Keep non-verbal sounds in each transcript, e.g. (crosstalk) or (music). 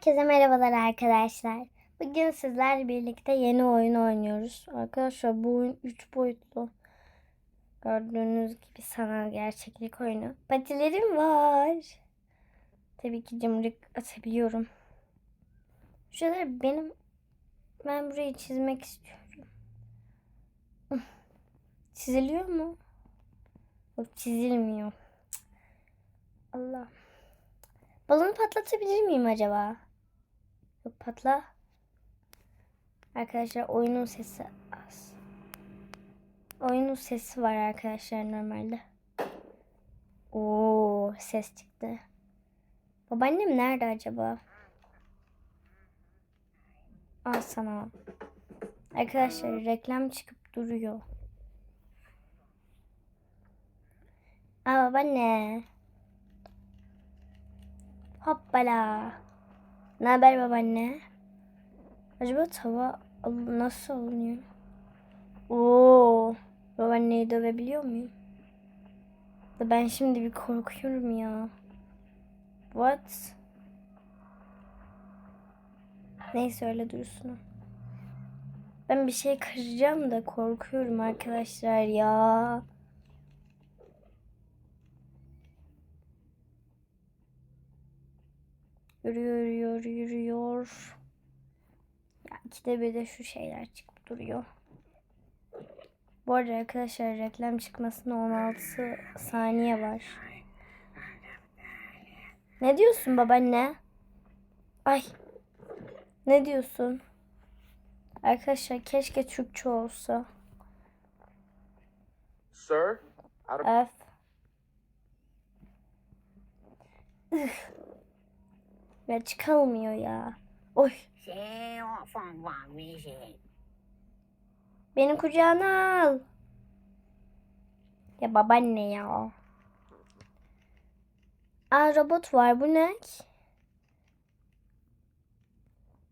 Herkese merhabalar arkadaşlar. Bugün sizlerle birlikte yeni oyun oynuyoruz. Arkadaşlar bu oyun 3 boyutlu. Gördüğünüz gibi sanal gerçeklik oyunu. Patilerim var. Tabii ki cımrık atabiliyorum. Şuraları benim ben burayı çizmek istiyorum. (laughs) Çiziliyor mu? Yok çizilmiyor. Allah. Balonu patlatabilir miyim acaba? Patla. Arkadaşlar oyunun sesi az. Oyunun sesi var arkadaşlar normalde. Oo ses çıktı. Babaannem nerede acaba? Al sana. Arkadaşlar reklam çıkıp duruyor. Aa babaanne. Hoppala. Ne haber babaanne? Acaba tava nasıl alınıyor? Oo, babaanneyi dövebiliyor muyum? Da ben şimdi bir korkuyorum ya. What? Neyse öyle dursun. Ben bir şey kıracağım da korkuyorum arkadaşlar ya. Yürüyor, yürüyor, yürüyor. Ya ikide bir de şu şeyler çıkıp duruyor. Bu arada arkadaşlar reklam çıkmasına 16 saniye var. Ne diyorsun babaanne? Ay. Ne diyorsun? Arkadaşlar keşke Türkçe olsa. Sir, F. Üf. (laughs) Ya çıkılmıyor ya. Oy. Beni kucağına al. Ya babaanne ya. Aa robot var bu ne?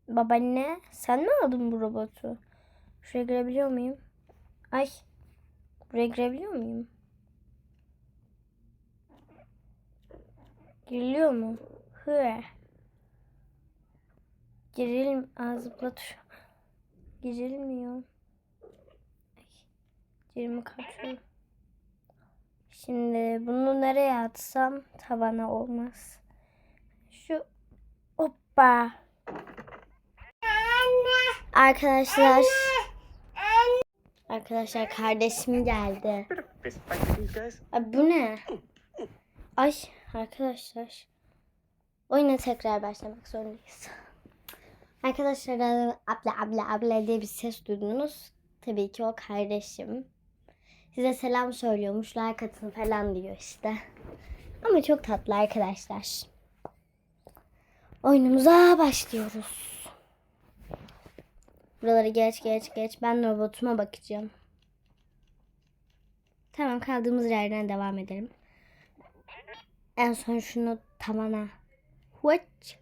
Babaanne sen mi aldın bu robotu? Şuraya girebiliyor muyum? Ay. Buraya girebiliyor muyum? Giriliyor mu? Hıh. Giril... Aa zıpla tuşu. Girilmiyor. 20 kaçıyor. Şimdi bunu nereye atsam tavana olmaz. Şu hoppa. Arkadaşlar. Arkadaşlar kardeşim geldi. Ay bu ne? Ay arkadaşlar. Oyuna tekrar başlamak zorundayız. Arkadaşlar abla abla abla diye bir ses duydunuz. Tabii ki o kardeşim. Size selam söylüyormuş. Like atın falan diyor işte. Ama çok tatlı arkadaşlar. Oyunumuza başlıyoruz. Buraları geç geç geç. Ben robotuma bakacağım. Tamam kaldığımız yerden devam edelim. En son şunu tavana. What?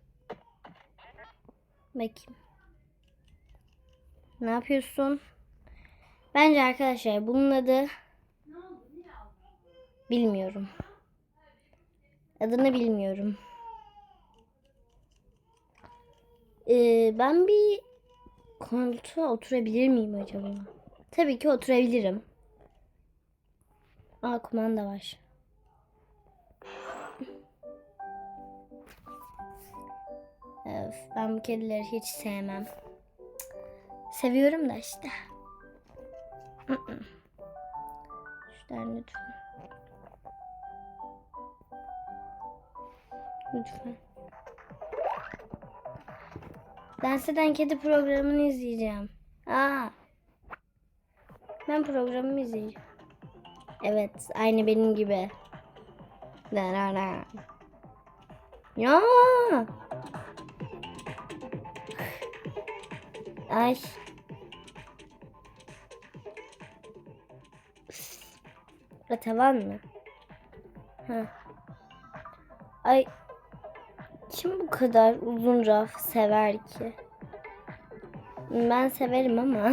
Bakayım. Ne yapıyorsun? Bence arkadaşlar bunun adı bilmiyorum. Adını bilmiyorum. Ee, ben bir koltuğa oturabilir miyim acaba? Tabii ki oturabilirim. Aa kumanda var. Öf, ben bu kedileri hiç sevmem. Seviyorum da işte. Şuradan lütfen. Lütfen. Dans eden kedi programını izleyeceğim. Aa. Ben programımı izleyeceğim. Evet, aynı benim gibi. Ya. Ay. Burada tavan mı? Ha. Ay. Kim bu kadar uzun raf sever ki? Ben severim ama.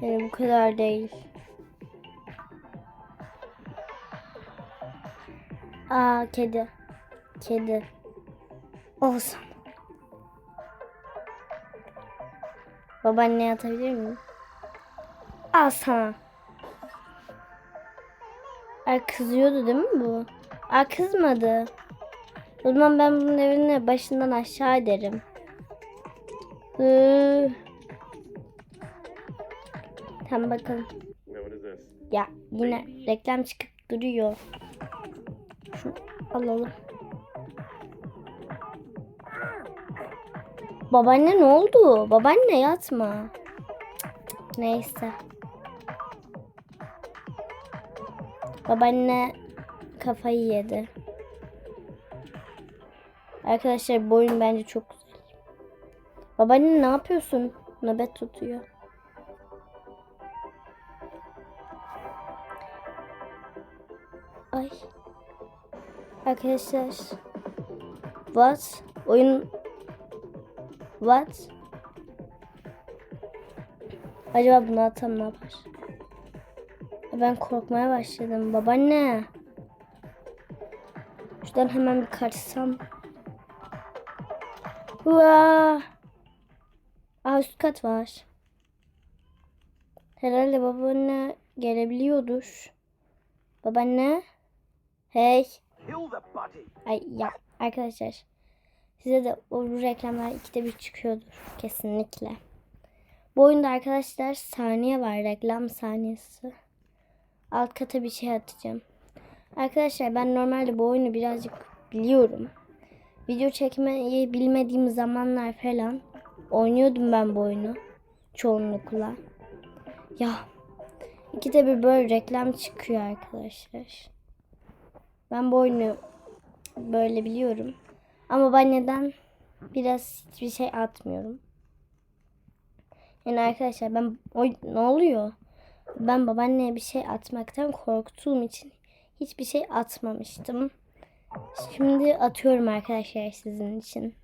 Yani bu kadar değil. Aa kedi. Kedi. Olsun. Babaanneye atabilir miyim? Al sana. Ay kızıyordu değil mi bu? Ay kızmadı. O zaman ben bunun evine başından aşağı ederim. Hı. Tamam bakalım. Ya yine reklam çıkıp duruyor. Şunu alalım. Babaanne ne oldu? Babaanne yatma. Neyse. Babaanne kafayı yedi. Arkadaşlar bu oyun bence çok güzel. Babaanne ne yapıyorsun? Nöbet tutuyor. Ay. Arkadaşlar. What? Oyun What? Acaba bunu atsam ne yapar? Ben korkmaya başladım. Babaanne. Şuradan hemen bir kaçsam. Vaa. Aa üst kat var. Herhalde babaanne gelebiliyordur. Babaanne. Hey. Ay ya arkadaşlar. Size de o reklamlar ikide bir çıkıyordur. Kesinlikle. Bu oyunda arkadaşlar saniye var. Reklam saniyesi. Alt kata bir şey atacağım. Arkadaşlar ben normalde bu oyunu birazcık biliyorum. Video çekmeyi bilmediğim zamanlar falan oynuyordum ben bu oyunu. Çoğunlukla. Ya ikide bir böyle reklam çıkıyor arkadaşlar. Ben bu oyunu böyle biliyorum. Ama ben neden biraz hiçbir şey atmıyorum. Yani arkadaşlar ben oy, ne oluyor? Ben babaanneye bir şey atmaktan korktuğum için hiçbir şey atmamıştım. Şimdi atıyorum arkadaşlar sizin için.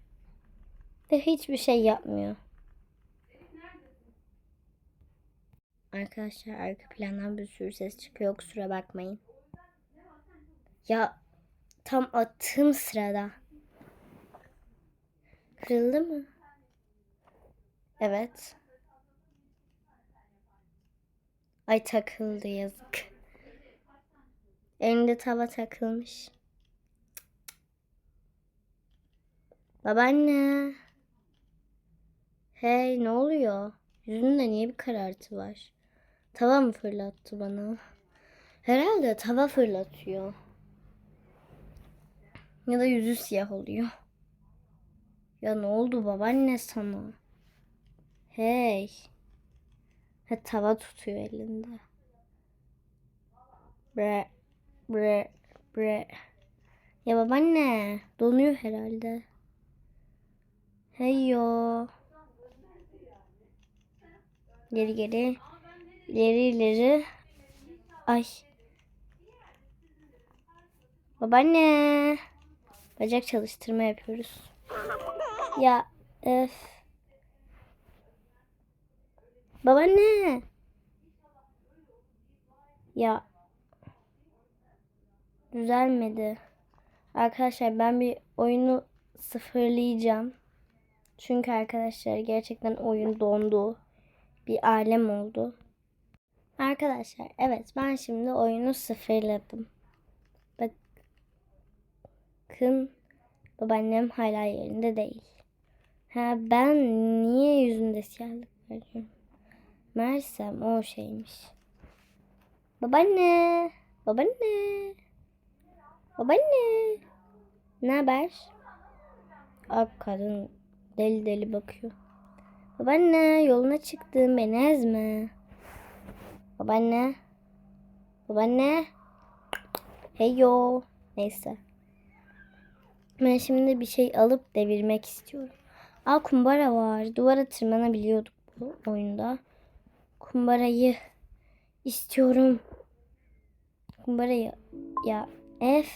Ve hiçbir şey yapmıyor. Arkadaşlar arka plandan bir sürü ses çıkıyor kusura bakmayın. Ya tam attığım sırada. Kırıldı mı? Evet. Ay takıldı yazık. Elinde tava takılmış. Babaanne. Hey ne oluyor? Yüzünde niye bir karartı var? Tava mı fırlattı bana? Herhalde tava fırlatıyor. Ya da yüzü siyah oluyor. Ya ne oldu babaanne sana? Hey. Ha, tava tutuyor elinde. Bre bre bre. Ya babaanne donuyor herhalde. Hey yo. Geri geri. İleri ileri. Ay. Babaanne. Bacak çalıştırma yapıyoruz. Ya öf. Babaanne. Ya. Düzelmedi. Arkadaşlar ben bir oyunu sıfırlayacağım. Çünkü arkadaşlar gerçekten oyun dondu. Bir alem oldu. Arkadaşlar evet ben şimdi oyunu sıfırladım. Bakın babaannem hala yerinde değil. Ha ben niye yüzünde siyahlık görüyorum? Mersem o şeymiş. Babaanne. Babaanne. Babaanne. Ne haber? Ak kadın deli deli bakıyor. Babaanne yoluna çıktım beni ezme. Babaanne. Babaanne. Hey yo. Neyse. Ben şimdi bir şey alıp devirmek istiyorum. Aa kumbara var. Duvara tırmanabiliyorduk bu oyunda. Kumbarayı istiyorum. Kumbarayı ya F.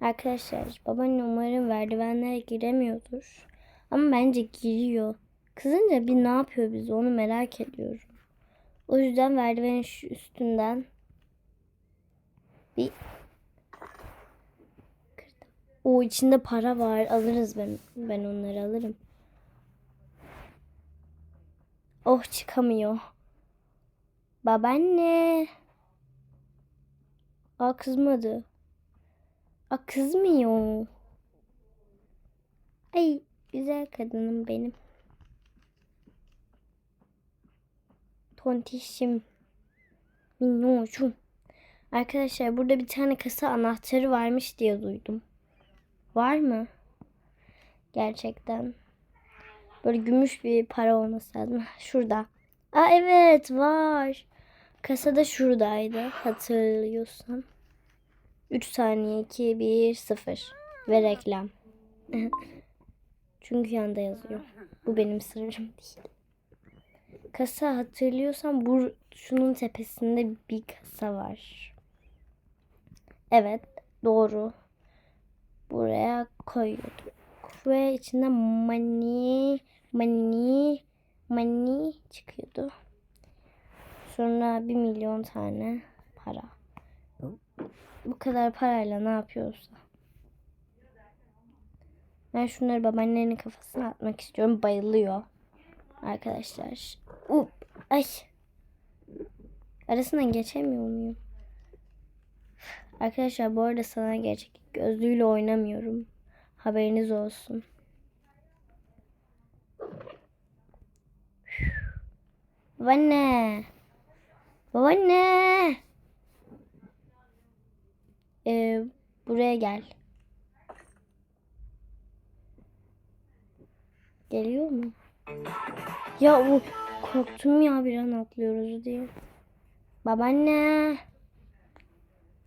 Arkadaşlar babaanne umarım merdivenlere giremiyordur. Ama bence giriyor. Kızınca bir ne yapıyor bize onu merak ediyorum. O yüzden merdivenin üstünden bir o içinde para var. Alırız ben. Ben onları alırım. Oh çıkamıyor. Babaanne. Aa kızmadı. Aa kızmıyor. Ay güzel kadınım benim. Tontişim. Minnoşum. Arkadaşlar burada bir tane kasa anahtarı varmış diye duydum. Var mı? Gerçekten. Böyle gümüş bir para olması lazım. Şurada. Aa evet var. Kasada şuradaydı hatırlıyorsam. 3 saniye 2 1 0 ve reklam. (laughs) Çünkü yanda yazıyor. Bu benim sırrım (laughs) değil. Kasa hatırlıyorsam bu şunun tepesinde bir kasa var. Evet doğru. Buraya koyuyorduk. Ve içinde money, money, money çıkıyordu. Sonra bir milyon tane para. Bu kadar parayla ne yapıyorsa. Ben şunları babaannenin kafasına atmak istiyorum. Bayılıyor. Arkadaşlar. Up. Ay. Arasından geçemiyor muyum? Arkadaşlar bu arada sana gerçek gözlüğüyle oynamıyorum. Haberiniz olsun. Babaanne. Babaanne. Ee, buraya gel. Geliyor mu? Ya korktum ya bir an atlıyoruz diye. Babaanne.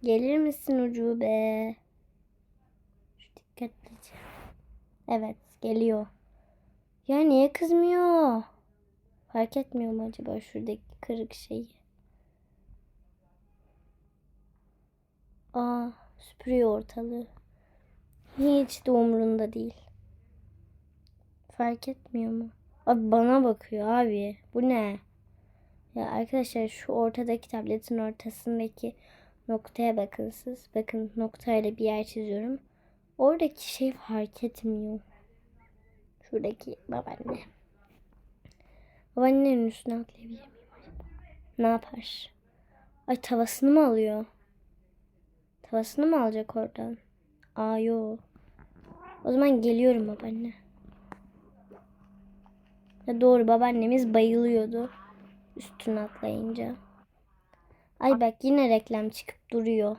Gelir misin ucube? Şu dikkatlice. Evet geliyor. Ya niye kızmıyor? Fark etmiyor mu acaba şuradaki kırık şeyi? Aa süpürüyor ortalığı. Hiç de umurunda değil. Fark etmiyor mu? Abi bana bakıyor abi. Bu ne? Ya arkadaşlar şu ortadaki tabletin ortasındaki noktaya bakın siz. Bakın noktayla bir yer çiziyorum. Oradaki şey fark etmiyor. Şuradaki babaanne. Babaannenin üstüne atlayabilir miyim acaba? Ne yapar? Ay tavasını mı alıyor? Tavasını mı alacak oradan? Aa yo. O zaman geliyorum babaanne. Ya doğru babaannemiz bayılıyordu. Üstüne atlayınca. Ay bak yine reklam çıkıp duruyor.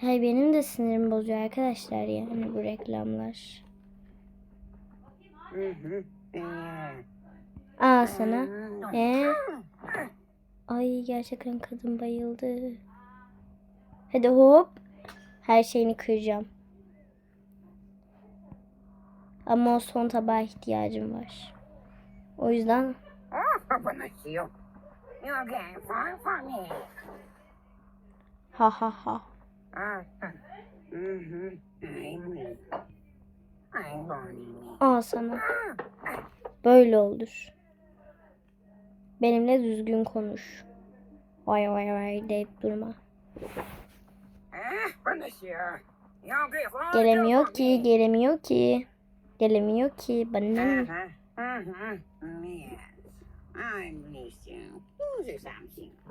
Hay benim de sinirimi bozuyor arkadaşlar yani bu reklamlar. Aa sana. Ee? Ay gerçekten kadın bayıldı. Hadi hop. Her şeyini kıracağım. Ama o son tabağa ihtiyacım var. O yüzden Oh, open the seal. You ha ha ha. Al. Böyle olur. Benimle düzgün konuş. Vay vay vay deyip durma. Gelemiyor ki, gelemiyor ki. Gelemiyor ki. Bana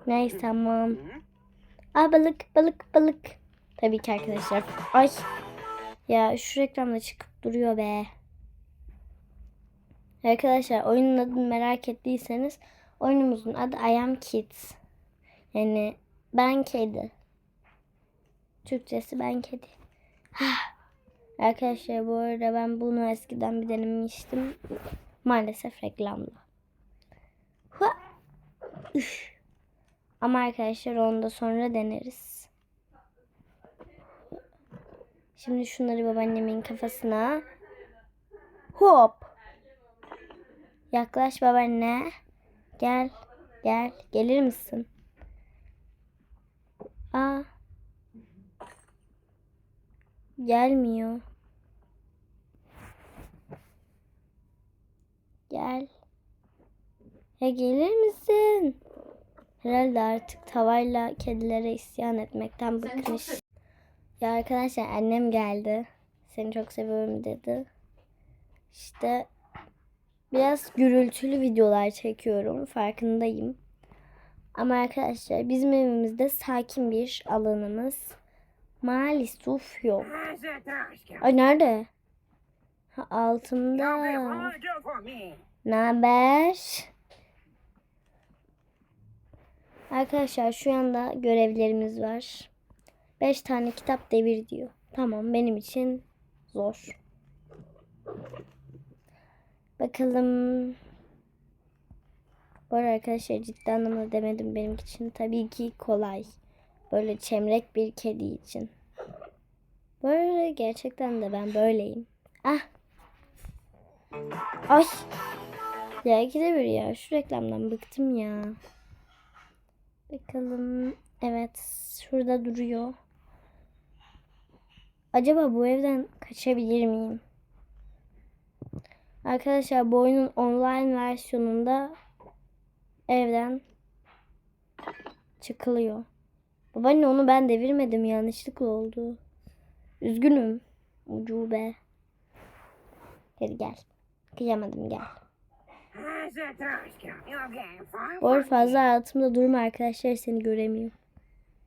Neyse tamam. Aa balık, balık, balık. Tabii ki arkadaşlar. Ay. Ya şu reklamda çıkıp duruyor be. Arkadaşlar oyunun adını merak ettiyseniz oyunumuzun adı I Am Kids. Yani ben kedi. Türkçesi ben kedi. Arkadaşlar bu arada ben bunu eskiden bir denemiştim. Maalesef reklamda. Üf. Ama arkadaşlar onu da sonra deneriz. Şimdi şunları babaannemin kafasına. Hop. Yaklaş babaanne. Gel. Gel. Gelir misin? Aa. Gelmiyor. Gel. Ya gelir misin? Herhalde artık tavayla kedilere isyan etmekten bıkmış. Ya arkadaşlar annem geldi. Seni çok seviyorum dedi. İşte biraz gürültülü videolar çekiyorum. Farkındayım. Ama arkadaşlar bizim evimizde sakin bir alanımız maalesef yok. Ay nerede? Ha, me. Ne haber? Arkadaşlar şu anda görevlerimiz var. 5 tane kitap devir diyor. Tamam benim için zor. Bakalım. Bu arada arkadaşlar ciddi anlamda demedim benim için. Tabii ki kolay. Böyle çemrek bir kedi için. Bu arada gerçekten de ben böyleyim. Ah. Ay. Ya ikide bir ya. Şu reklamdan bıktım ya. Bakalım. Evet. Şurada duruyor. Acaba bu evden kaçabilir miyim? Arkadaşlar bu oyunun online versiyonunda evden çıkılıyor. Babaanne onu ben devirmedim. Yanlışlıkla oldu. Üzgünüm. Ucube. Gel gel. Kıyamadım gel. For fazla hayatımda durma arkadaşlar seni göremiyor.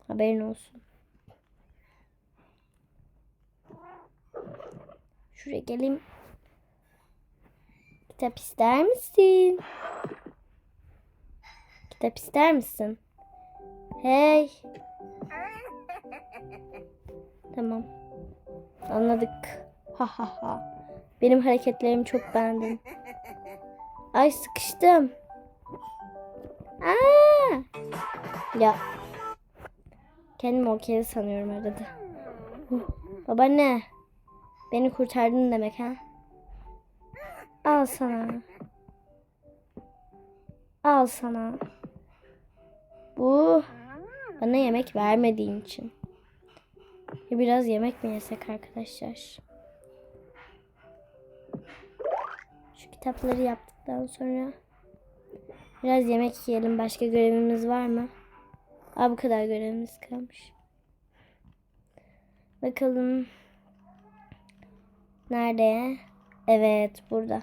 Haberin olsun. Şuraya geleyim. Kitap ister misin? Kitap ister misin? Hey. Tamam. Anladık. Ha ha ha. Benim hareketlerimi çok beğendin. Ay sıkıştım. Aa! Ya. Kendimi okey sanıyorum arada. Huh. Babaanne. Beni kurtardın demek ha. Al sana. Al sana. Bu bana yemek vermediğin için. Biraz yemek mi yesek arkadaşlar? Şu kitapları yaptıktan sonra biraz yemek yiyelim. Başka görevimiz var mı? Aa bu kadar görevimiz kalmış. Bakalım. Nerede? Evet burada.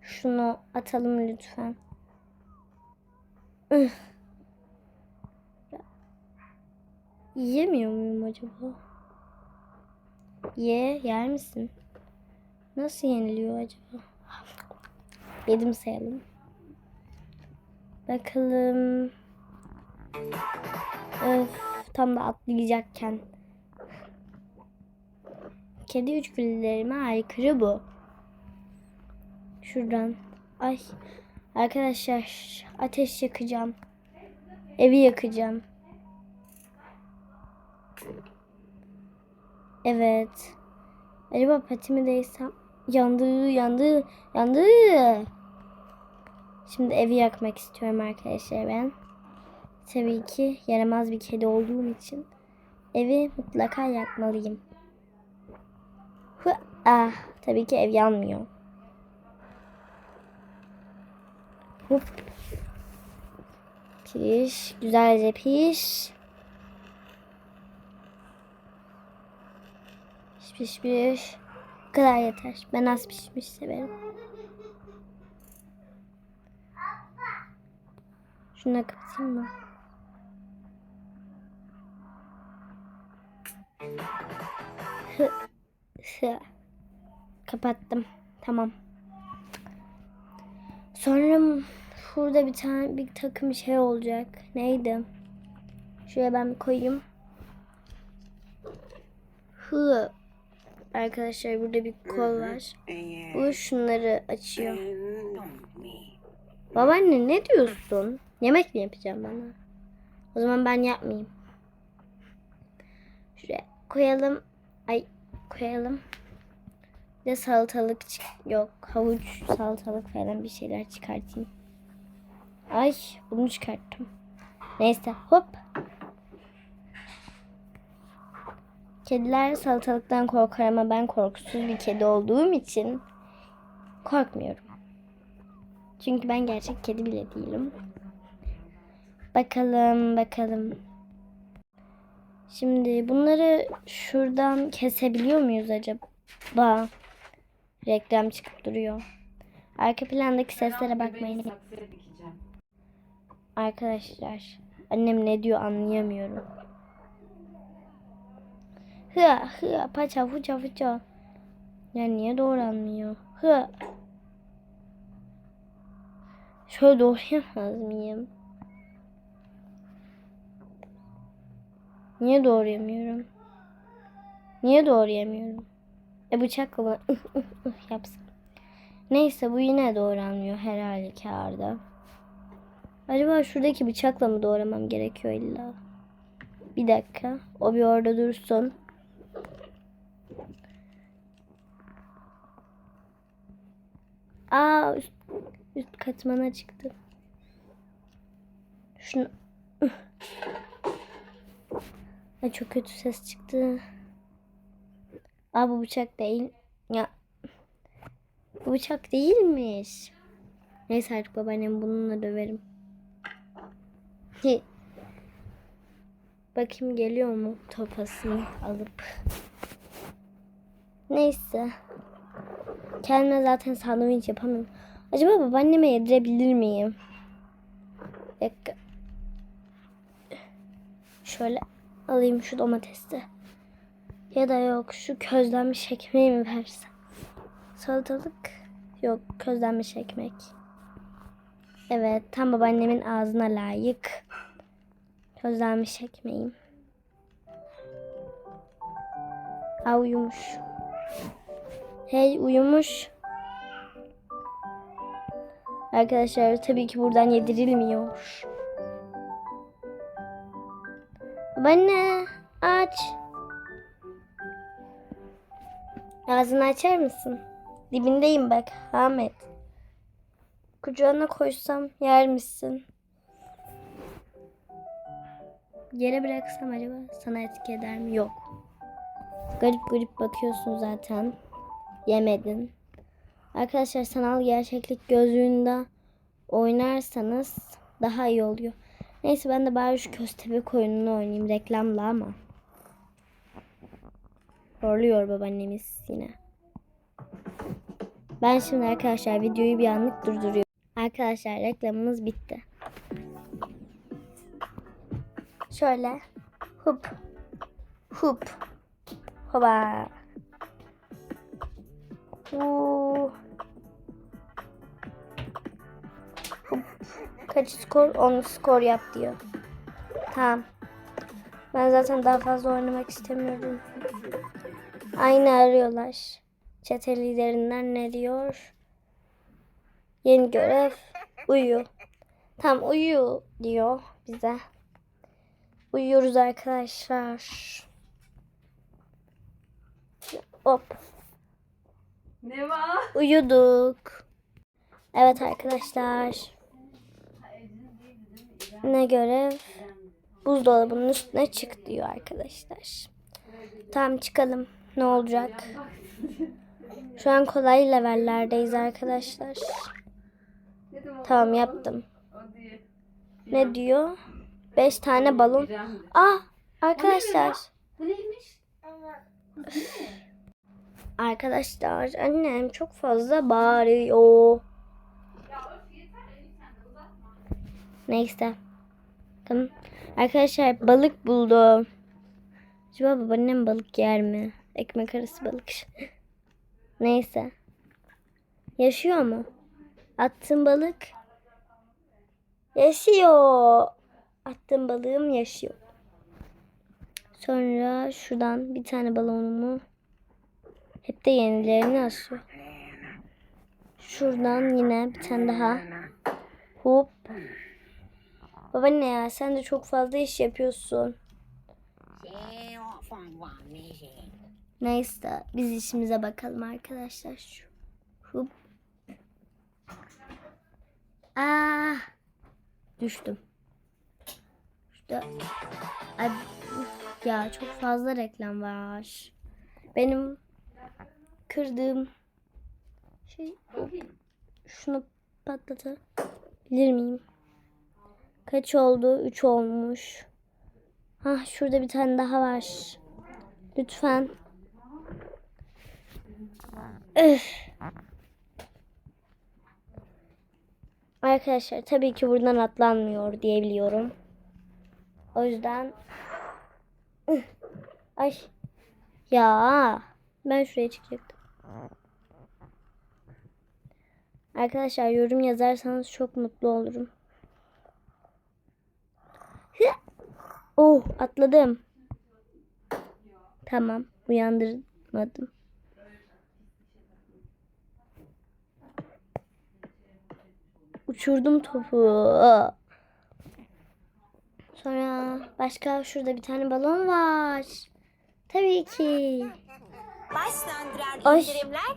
Şunu atalım lütfen. Yiyemiyor muyum acaba? Ye, yer misin? Nasıl yeniliyor acaba? Yedim sayalım. Bakalım. Öf, tam da atlayacakken. Kedi içgüdülerime aykırı bu. Şuradan. Ay. Arkadaşlar ateş yakacağım. Evi yakacağım. Evet. Acaba patimi değsem? Yandı, yandı, yandı. Şimdi evi yakmak istiyorum arkadaşlar ben. Tabii ki yaramaz bir kedi olduğum için evi mutlaka yakmalıyım. Hı, ah, tabii ki ev yanmıyor. Hop. Piş, güzelce piş. Piş piş piş. Kadar yeter. Ben az pişmiş severim. Şunu da kapatayım mı? Kapattım. Tamam. Sonra şurada bir tane bir takım şey olacak. Neydi? Şuraya ben koyayım. Hı. Arkadaşlar burada bir kol var. Yeah. Bu şunları açıyor. Me. Babaanne ne diyorsun? Yemek mi yapacağım bana? O zaman ben yapmayayım. Şuraya koyalım. Ay koyalım. Bir de salatalık yok. Havuç, salatalık falan bir şeyler çıkartayım. Ay bunu çıkarttım. Neyse hop. Kediler salatalıktan korkar ama ben korkusuz bir kedi olduğum için korkmuyorum. Çünkü ben gerçek kedi bile değilim. Bakalım bakalım. Şimdi bunları şuradan kesebiliyor muyuz acaba? Ba. Reklam çıkıp duruyor. Arka plandaki seslere bakmayın. Arkadaşlar annem ne diyor anlayamıyorum. Hı hı paça fuça fuça. Ya niye doğru anlıyor? Hı. Şöyle doğrayamaz mıyım? Niye doğrayamıyorum? Niye doğrayamıyorum? E bıçakla (laughs) yapsam. Neyse bu yine doğranmıyor her halükarda. Acaba şuradaki bıçakla mı doğramam gerekiyor illa? Bir dakika. O bir orada dursun. Aa üst, üst katmana çıktı. Şunu... Ay çok kötü ses çıktı. Aa bu bıçak değil. Ya. Bu bıçak değilmiş. Neyse artık babaannem bununla döverim. Bakayım geliyor mu topasını alıp. Neyse. Kendime zaten sandviç yapamıyorum. Acaba babaanneme yedirebilir miyim? Bir dakika. Şöyle alayım şu domatesi. Ya da yok şu közlenmiş ekmeği mi versem? Salatalık. Yok közlenmiş ekmek. Evet tam babaannemin ağzına layık. Közlenmiş ekmeğim. Aa uyumuş. Hey uyumuş. Arkadaşlar tabii ki buradan yedirilmiyor. Babaanne aç. Ağzını açar mısın? Dibindeyim bak Ahmet. Kucağına koysam yer misin? Yere bıraksam acaba sana etki eder mi? Yok. Garip garip bakıyorsun zaten. Yemedin. Arkadaşlar sanal gerçeklik gözlüğünde oynarsanız daha iyi oluyor. Neyse ben de bari şu köstebek oyununu oynayayım reklamla ama. Horluyor babaannemiz yine. Ben şimdi arkadaşlar videoyu bir anlık durduruyorum. Arkadaşlar reklamımız bitti. Şöyle hup hup hoba Hup. Kaç skor? 10 skor yap diyor. Tamam. Ben zaten daha fazla oynamak istemiyorum. Aynı arıyorlar. Çete liderinden ne diyor? Yeni görev uyu. Tam uyu diyor bize. Uyuyoruz arkadaşlar. Hop. Ne var? Uyuduk. Evet arkadaşlar. Ne görev? Buzdolabının üstüne çık diyor arkadaşlar. Tamam çıkalım. Ne olacak? Şu an kolay levellerdeyiz arkadaşlar. Tamam yaptım. Ne diyor? 5 tane balon. Ah arkadaşlar. Bu neymiş? Arkadaşlar annem çok fazla bağırıyor. Neyse. Tamam. Arkadaşlar balık buldum. Acaba babaannem balık yer mi? Ekmek arası balık. (laughs) Neyse. Yaşıyor mu? Attığım balık. Yaşıyor. Attığım balığım yaşıyor. Sonra şuradan bir tane balonumu hep de yenilerini asıyor. Şuradan yine bir tane daha. Hop. Baba ne ya sen de çok fazla iş yapıyorsun. Neyse biz işimize bakalım arkadaşlar. Hop. Aa, düştüm. Şurada. Ay, ya çok fazla reklam var. Benim kırdığım şey şunu patlatabilir miyim? Kaç oldu? 3 olmuş. Hah şurada bir tane daha var. Lütfen. Üf. Arkadaşlar tabii ki buradan atlanmıyor diyebiliyorum. O yüzden. Ay ya ben şuraya çıkacaktım. Arkadaşlar yorum yazarsanız çok mutlu olurum. Hı! Oh atladım. Tamam uyandırmadım. Uçurdum topu. Sonra başka şurada bir tane balon var. Tabii ki. Başlandıran Ay. indirimler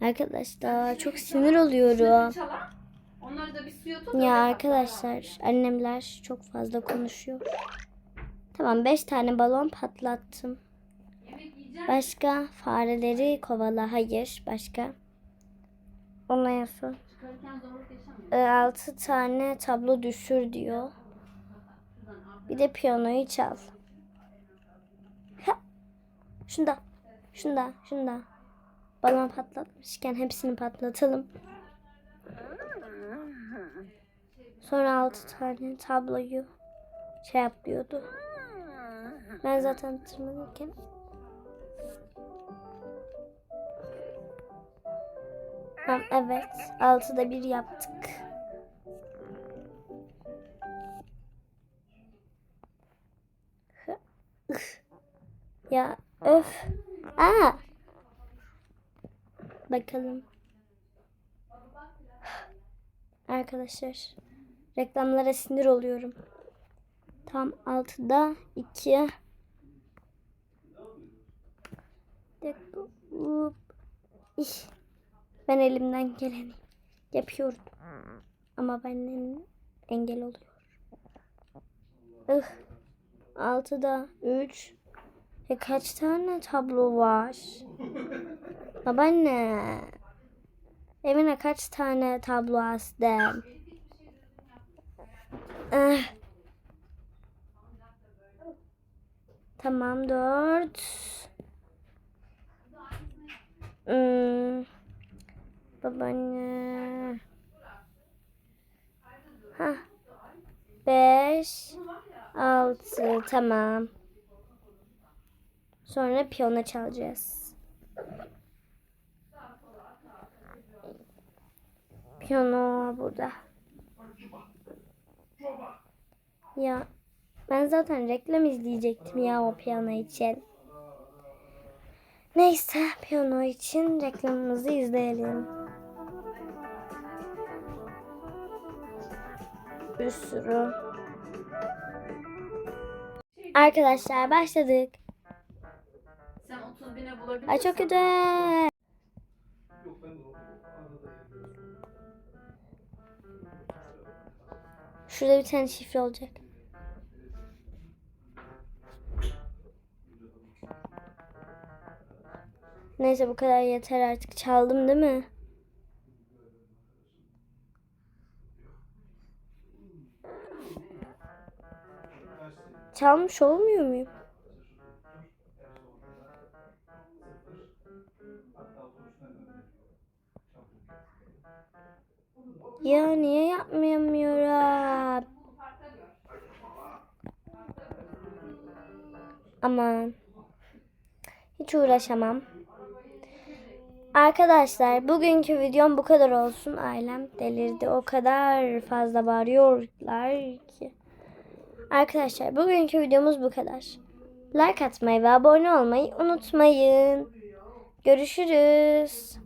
Arkadaşlar çok sinir oluyorum. Onları da bir suya tut. Ya arkadaşlar annemler çok fazla konuşuyor. Tamam 5 tane balon patlattım. Başka fareleri kovala. Hayır başka. Ona zorluk yaşamıyor. 6 tane tablo düşür diyor. Bir de piyanoyu çal. Şunda. Şunda. Şunda. Balon patlatmışken hepsini patlatalım. Sonra 6 tane tabloyu şey yapıyordu. Ben zaten tırmanırken Tamam, evet. Altıda bir yaptık. Öf. Aa. Bakalım. Arkadaşlar. Reklamlara sinir oluyorum. Tam 6'da 2 dakika. Hop. İş. Ben elimden geleni yapıyorum. Ama benden engel oluyor. Ih. Altıda üç. E kaç tane tablo var? Babaanne. Evine kaç tane tablo astım? Eh. Tamam dört. Hmm. Babaanne. Ha. Beş. Altı. Tamam. Sonra piyano çalacağız. Piyano burada. Ya ben zaten reklam izleyecektim ya o piyano için. Neyse piyano için reklamımızı izleyelim. Bir sürü. Arkadaşlar başladık. Sen 30 bine bulabilir Ay çok kötü. Şurada bir tane şifre olacak. Neyse bu kadar yeter artık. Çaldım değil mi? Çalmış olmuyor muyum? Ya niye yapmayamıyorum? Aman. Hiç uğraşamam. Arkadaşlar bugünkü videom bu kadar olsun. Ailem delirdi. O kadar fazla bağırıyorlar ki. Arkadaşlar bugünkü videomuz bu kadar. Like atmayı ve abone olmayı unutmayın. Görüşürüz.